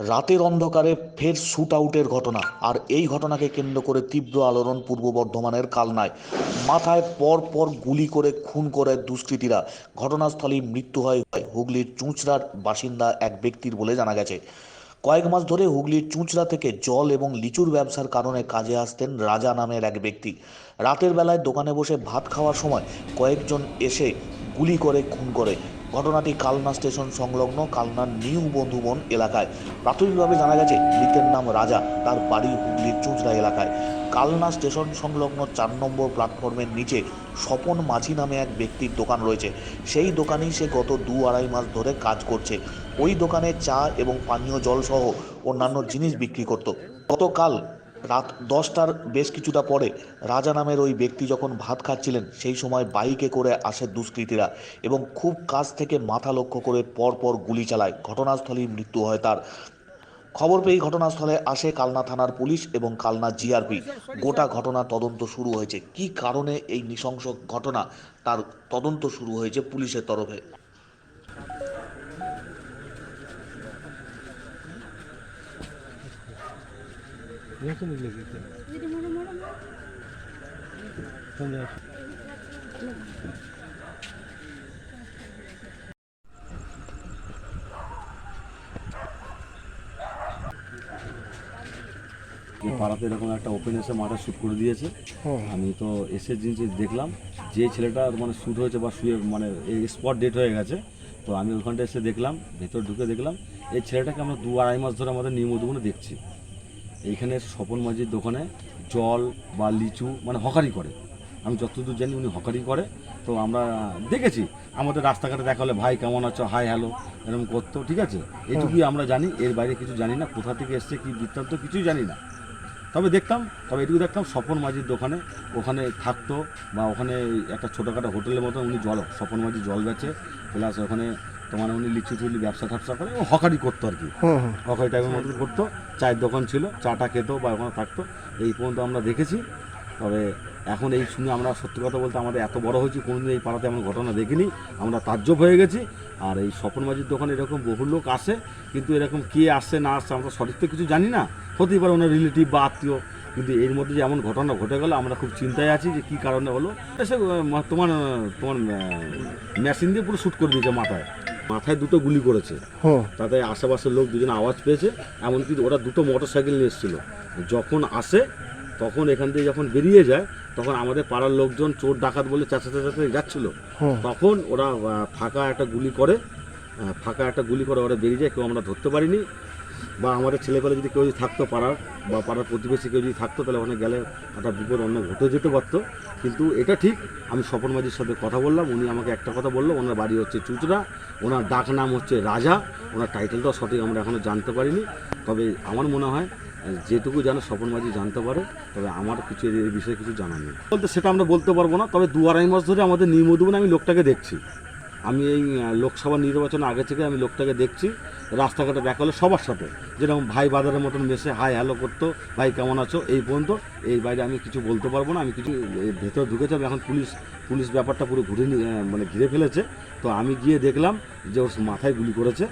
রাতের অন্ধকারে ফের শুট আউটের ঘটনা। আর এই ঘটনাকে কেন্দ্র করে তীব্র আলোড়ন পূর্ব বর্ধমানের কালনায়। মাথায় পর পর গুলি করে, খুন করে দুষ্কৃতীরা। ঘটনাস্থলেই মৃত্যু হয় হুগলির চুঁচড়ার বাসিন্দা এক ব্যক্তির বলে জানা গেছে। কয়েক মাস ধরে হুগলির চুঁচড়া থেকে জল এবং লিচুর ব্যবসার কারণে কাজে আসতেন রাজা নামের এক ব্যক্তি। রাতের বেলায় দোকানে বসে ভাত খাওয়ার সময় কয়েকজন এসে গুলি করে, খুন করে। ঘটনাটি কালনা স্টেশন সংলগ্ন কালনার নিউ বন্ধুবন এলাকায়। প্রাথমিকভাবে জানা গেছে, মৃতের নাম রাজা, তার বাড়ি হুগলির চুঁচড়া এলাকায়। কালনা স্টেশন সংলগ্ন চার নম্বর প্ল্যাটফর্মের নিচে স্বপন মাঝি নামে এক ব্যক্তির দোকান রয়েছে। সেই দোকানেই সে গত দু আড়াই মাস ধরে কাজ করছে। ওই দোকানে চা এবং পানীয় জল সহ অন্যান্য জিনিস বিক্রি করত। গতকাল রাত দশটার বেশ কিছুটা পরে রাজা নামের ওই ব্যক্তি যখন ভাত খাচ্ছিলেন, সেই সময় বাইকে করে আসে দুষ্কৃতীরা এবং খুব কাছ থেকে মাথা লক্ষ্য করে পরপর গুলি চালায়। ঘটনাস্থলেই মৃত্যু হয় তার। খবর পেয়ে ঘটনাস্থলে আসে কালনা থানার পুলিশ এবং কালনা জিআরপি। গোটা ঘটনা তদন্ত শুরু হয়েছে। কি কারণে এই নৃশংস ঘটনা তার তদন্ত শুরু হয়েছে পুলিশের তরফে? পাড়াতে এরকম একটা ওপেন এসে মাঠে শ্যুট করে দিয়েছে। আমি তো এসে জিনিস দেখলাম যে ছেলেটা মানে শ্যুট হয়েছে বা শুয়ে মানে স্পট ডেট হয়ে গেছে তো আমি ওখানটা এসে দেখলাম ভেতর ঢুকে দেখলাম এই ছেলেটাকে আমরা দু আড়াই মাস ধরে আমাদের নিয়মদুগুনে দেখছি। এইখানে স্বপন মাঝির দোকানে জল বা লিচু মানে হকারি করে। আমি যতদূর জানি উনি হকারি করে। তো আমরা দেখেছি আমাদের রাস্তাঘাটে দেখা হলে ভাই কেমন আছো? হাই হ্যালো এরকম করতো ঠিক আছে? এইটুকুই আমরা জানি এর বাইরে কিছু জানি না কোথা থেকে এসছে কি বৃত্তান্ত কিছুই জানি না। তবে দেখতাম তবে এটুকু দেখতাম স্বপন মাঝির দোকানে ওখানে থাকতো বা ওখানে একটা ছোটোখাটো হোটেলের মতো উনি জল স্বপন মাঝি জল গেছে প্লাস ওখানে তোমার উনি লিচু টুলি ব্যবসা ট্যাবসা করে ও হকারি করতো আর কি। হকারি টাইপের মতো করতো। চায়ের দোকান ছিল চাটা খেতো বা ওখানে থাকতো। এই পর্যন্ত আমরা দেখেছি। তবে এখন এই শুনে আমরা সত্যি কথা বলতে আমাদের এত বড় হয়েছি কোনোদিন এই পাড়াতে এমন ঘটনা দেখিনি। আমরা তাজ্জব হয়ে গেছি। আর এই স্বপন মাঝির দোকানে এরকম বহু লোক আসে কিন্তু এরকম কে আসছে না আসছে আমরা সঠিক তো কিছু জানি না। হতেই পারে ওনার রিলেটিভ বা আত্মীয়। কিন্তু এর মধ্যে যে এমন ঘটনা ঘটে গেল আমরা খুব চিন্তায় আছি যে কী কারণে হলো। এসে তোমার তোমার মেশিন দিয়ে পুরো শ্যুট করে দিয়েছে মাথায়। মাথায় দুটো গুলি করেছে। তাতে আশেপাশের লোক দুজন আওয়াজ পেয়েছে এমনকি ওরা দুটো মোটর সাইকেল নিয়ে এসেছিল। যখন আসে তখন এখান থেকে যখন বেরিয়ে যায় তখন আমাদের পাড়ার লোকজন চোর ডাকাত বলে চেঁচাতে চেঁচাতে যাচ্ছিল। তখন ওরা ফাঁকা একটা গুলি করে ফাঁকা একটা গুলি করে ওরা বেরিয়ে যায় কেউ আমরা ধরতে পারিনি। বা আমাদের ছেলেপেলে যদি কেউ যদি থাকতো পাড়ার, বা পাড়ার প্রতিবেশী কেউ যদি থাকতো, তাহলে ওখানে গেলে একটা বিপদ অন্য ঘটে যেতে পারতো। কিন্তু এটা ঠিক, আমি স্বপন মাঝির সাথে কথা বললাম, উনি আমাকে একটা কথা বলল, ওনার বাড়ি হচ্ছে চুচড়া, ওনার ডাক নাম হচ্ছে রাজা, ওনার টাইটেলটাও সঠিক আমরা এখনও জানতে পারিনি। তবে আমার মনে হয়, যেটুকু যেন স্বপন মাঝি জানতে পারে, তবে আমার কিছু এই বিষয়ে কিছু জানা নেই। বলতে সেটা আমরা বলতে পারব না, তবে দু আড়াই মাস ধরে আমাদের নির্মধুবনে আমি লোকটাকে দেখছি। আমি এই লোকসভা নির্বাচনের আগে থেকে আমি লোকটাকে দেখছি, রাস্তাঘাটে দেখা হলে সবার সাথে। যেরকম ভাই বাজারের মতন মেশে হাই হ্যালো করতো, ভাই কেমন আছো, এই পর্যন্ত। এই বাইরে আমি কিছু বলতে পারব না, আমি কিছু ভেতরে ঢুকেছি এখন পুলিশ পুলিশ ব্যাপারটা পুরো ঘুরে মানে ঘিরে ফেলেছে। তো আমি গিয়ে দেখলাম যে ওর মাথায় গুলি করেছে।